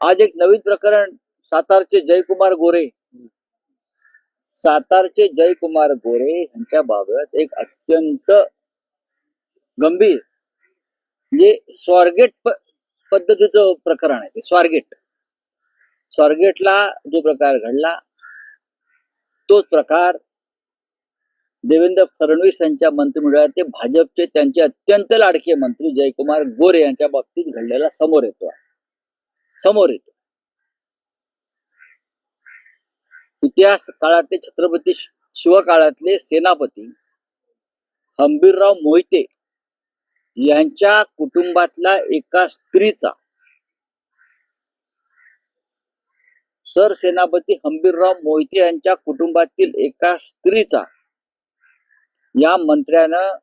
आज एक नवीन प्रकरण सातारचे जयकुमार गोरे सातारचे जयकुमार गोरे यांच्या बाबत एक अत्यंत गंभीर म्हणजे स्वारगेट पद्धतीचं प्रकरण आहे ते स्वारगेट स्वारगेटला जो प्रकार घडला तोच प्रकार देवेंद्र फडणवीस यांच्या मंत्रिमंडळात ते भाजपचे त्यांचे अत्यंत लाडके मंत्री जयकुमार गोरे यांच्या बाबतीत घडलेला समोर येतो आहे. समोर येतो. इतिहास काळातले छत्रपती शिवकाळातले सेनापती हंबीरराव मोहिते यांच्या कुटुंबातला एका स्त्रीचा सरसेनापती हंबीरराव मोहिते यांच्या कुटुंबातील एका स्त्रीचा या मंत्र्यानं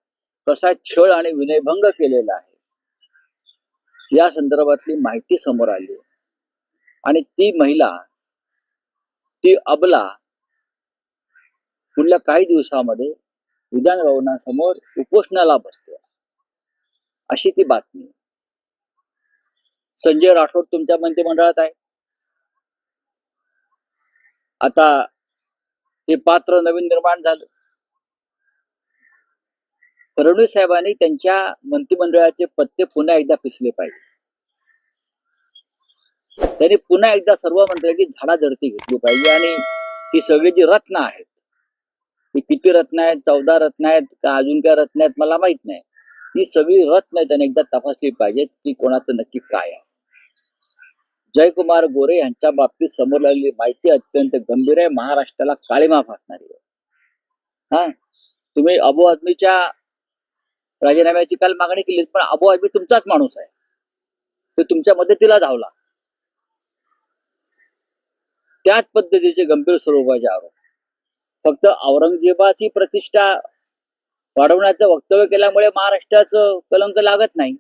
कसा छळ आणि विनयभंग केलेला आहे. या संदर्भातली माहिती समोर आली आणि ती महिला ती अबला पुढल्या काही दिवसामध्ये विधान भवनासमोर उपोषणाला बसते. अशी ती बातमी संजय राठोड तुमच्या मंत्रिमंडळात आहे. आता हे पात्र नवीन निर्माण झालं. फडणवीस साहेबांनी त्यांच्या मंत्रिमंडळाचे पत्ते पुन्हा एकदा पिसले पाहिजे. त्यांनी पुन्हा एकदा सर्व मंत्र्यांची झाडाझडती घेतली पाहिजे आणि ही सगळी जी रत्न आहेत ही किती रत्न आहेत चौदा रत्न आहेत का अजून काय रत्न आहेत मला माहीत नाही. ही सगळी रत्न त्यांनी एकदा तपासली पाहिजेत की कोणाचं नक्की काय आहे. जयकुमार गोरे यांच्या बाबतीत समोर आलेली माहिती अत्यंत गंभीर आहे महाराष्ट्राला काळीमा फासणारी आहे. हा तुम्ही अबू आदमीच्या राजीनाम्याची काल मागणी केली पण अबू आदमी तुमचाच माणूस आहे. तो तुमच्या मदतीला धावला. त्याच पद्धतीचे गंभीर स्वरूपाचे आरोप. फक्त औरंगजेबाची प्रतिष्ठा वाढवण्याचं वक्तव्य केल्यामुळे महाराष्ट्राचं कलंक लागत नाही.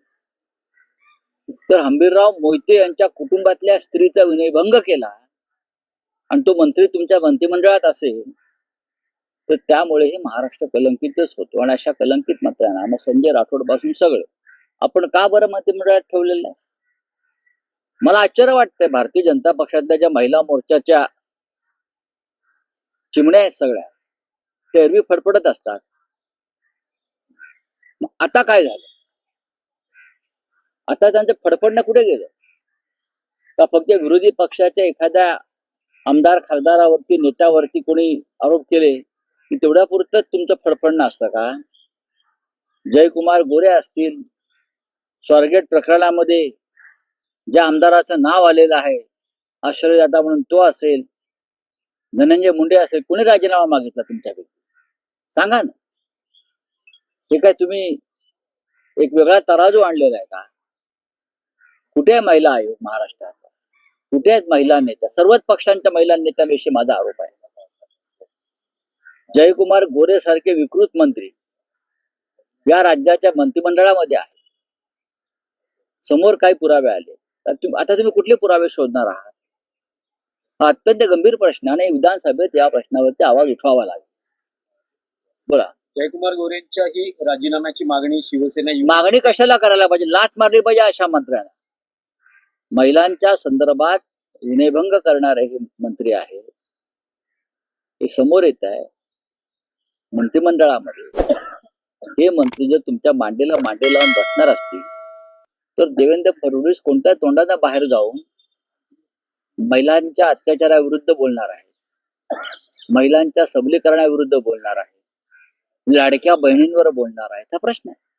तर हंबीरराव मोहिते यांच्या कुटुंबातल्या स्त्रीचा विनयभंग केला आणि तो मंत्री तुमच्या मंत्रिमंडळात असेल तर त्यामुळे हे महाराष्ट्र कलंकितच होतो. आणि अशा कलंकित मंत्र्यांना मग संजय राठोडपासून सगळे. आपण का बरं मंत्रिमंडळात ठेवलेलं आहे मला आश्चर्य वाटतंय. भारतीय जनता पक्षातल्या ज्या महिला मोर्चाच्या चिमण्या आहेत सगळ्या त्या एरवी फडफडत असतात. आता काय झालं? आता त्यांचं फडफडणं कुठे गेलं? का फक्त विरोधी पक्षाच्या एखाद्या आमदार खासदारावरती नेत्यावरती कोणी आरोप केले? की तेवढ्या पुरतच तुमचं फडफडणं असतं का? जयकुमार गोरे असतील स्वारगेट प्रकरणामध्ये ज्या आमदाराचं नाव आलेलं आहे आश्रयदाता म्हणून तो असेल धनंजय मुंडे असेल कोणी राजीनामा मागितला तुमच्यापैकी? सांगा ना. हे काय तुम्ही एक वेगळा तराजू आणलेला आहे का? कुठे आहे महिला आयोग महाराष्ट्रात कुठे आहेत महिला नेत्या? सर्वच पक्षांच्या महिला नेत्यांविषयी माझा आरोप आहे. जयकुमार गोरे सारखे विकृत मंत्री या राज्याच्या मंत्रिमंडळामध्ये आहे. समोर काही पुरावे आले. तर आता तुम्ही कुठले पुरावे शोधणार आहात? हा अत्यंत गंभीर प्रश्न आणि विधानसभेत या प्रश्नावरती आवाज उठवावा लागेल. बोला. जयकुमार गोरेंच्या ही राजीनाम्याची मागणी शिवसेना मागणी कशाला करायला पाहिजे? लाच मारली पाहिजे अशा मंत्र्यांना. महिलांच्या संदर्भात विनयभंग करणारे हे मंत्री आहे हे समोर येत आहे. मंत्रिमंडळामध्ये. हे मंत्री जर तुमच्या मांडीला मांडी लावून बसणार असतील तर देवेंद्र फडणवीस कोणत्या तोंडाने बाहेर जाऊन महिलांच्या अत्याचाराविरुद्ध बोलणार आहे? महिलांच्या सबलीकरणाविरुद्ध बोलणार आहे? लाडक्या बहिणींवर बोलणार आहे? हा प्रश्न आहे.